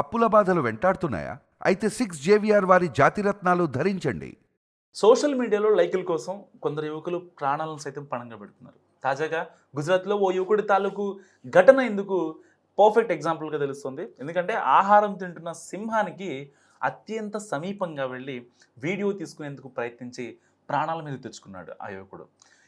అప్పుల బాధలు వెంటాడుతున్నాయా? అయితే సిక్స్ జేవిఆర్ వారి జాతిరత్నాలు ధరించండి. సోషల్ మీడియాలో లైకుల కోసం కొందరు యువకులు ప్రాణాలను సైతం పణంగా పెడుతున్నారు. తాజాగా గుజరాత్లో ఓ యువకుడి తాలూకు ఘటన ఎందుకు పర్ఫెక్ట్ ఎగ్జాంపుల్గా తెలుస్తుంది. ఎందుకంటే ఆహారం తింటున్న సింహానికి అత్యంత సమీపంగా వెళ్ళి వీడియో తీసుకునేందుకు ప్రయత్నించి ప్రాణాల మీద తెచ్చుకున్నాడు ఆ యువకుడు.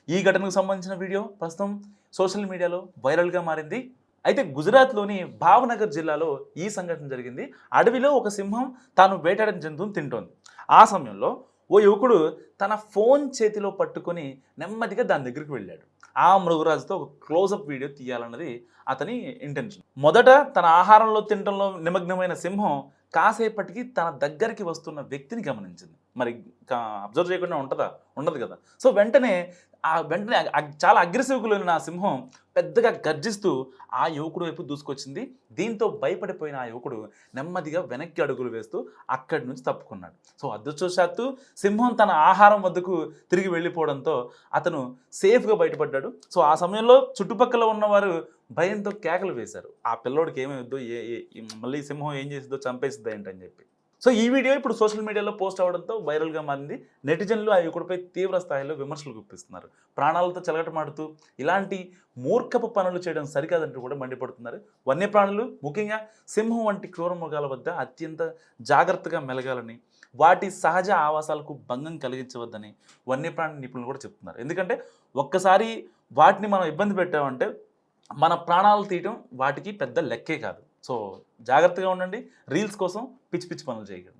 ఈ ఘటనకు సంబంధించిన వీడియో ప్రస్తుతం సోషల్ మీడియాలో వైరల్గా మారింది. అయితే గుజరాత్లోని భావనగర్ జిల్లాలో ఈ సంఘటన జరిగింది. అడవిలో ఒక సింహం తాను వేటాడిన జంతువును తింటోంది. ఆ సమయంలో ఓ యువకుడు తన ఫోన్ చేతిలో పట్టుకొని నెమ్మదిగా దాని దగ్గరికి వెళ్ళాడు. ఆ మృగరాజుతో ఒక క్లోజప్ వీడియో తీయాలన్నది అతని ఇంటెన్షన్. మొదట తన ఆహారంలో తినడంలో నిమగ్నమైన సింహం కాసేపటికి తన దగ్గరికి వస్తున్న వ్యక్తిని గమనించింది. మరి అబ్జర్వ్ చేయకుండా ఉంటుందా? ఉండదు కదా. సో వెంటనే ఆ వెంటనే చాలా అగ్రెసివ్గా ఉన్న ఆ సింహం పెద్దగా గర్జిస్తూ ఆ యువకుడు వైపు దూసుకొచ్చింది. దీంతో భయపడిపోయిన ఆ యువకుడు నెమ్మదిగా వెనక్కి అడుగులు వేస్తూ అక్కడి నుంచి తప్పుకున్నాడు. సో అదృష్టవశాత్తు సింహం తన ఆహారం వద్దకు తిరిగి వెళ్ళిపోవడంతో అతను సేఫ్గా బయటపడ్డాడు. సో ఆ సమయంలో చుట్టుపక్కల ఉన్నవారు భయంతో కేకలు వేశారు. ఆ పిల్లోడికి ఏమైద్దో ఏ ఏ- మళ్ళీ సింహం ఏం చేసిద్దో చంపేసిద్దో ఏంటని చెప్పి. సో ఈ వీడియో ఇప్పుడు సోషల్ మీడియాలో పోస్ట్ అవడంతో వైరల్గా మారింది. నెటిజన్లు ఆ యువకుడిపై తీవ్ర స్థాయిలో విమర్శలు గుప్పిస్తున్నారు. ప్రాణాలతో చెలగటమాడుతూ ఇలాంటి మూర్ఖపు పనులు చేయడం సరికాదంటూ కూడా మండిపడుతున్నారు. వన్యప్రాణులు ముఖ్యంగా సింహం వంటి క్రూర మృగాల వద్ద అత్యంత జాగ్రత్తగా మెలగాలని వాటి సహజ ఆవాసాలకు భంగం కలిగించవద్దని వన్యప్రాణి నిపుణులు కూడా చెప్తున్నారు. ఎందుకంటే ఒక్కసారి వాటిని మనం ఇబ్బంది పెట్టామంటే మన ప్రాణాలు తీయటం వాటికి పెద్ద లెక్కే కాదు. సో జాగ్రత్తగా ఉండండి. రీల్స్ కోసం పిచ్చి పిచ్చి పనులు చేయకండి.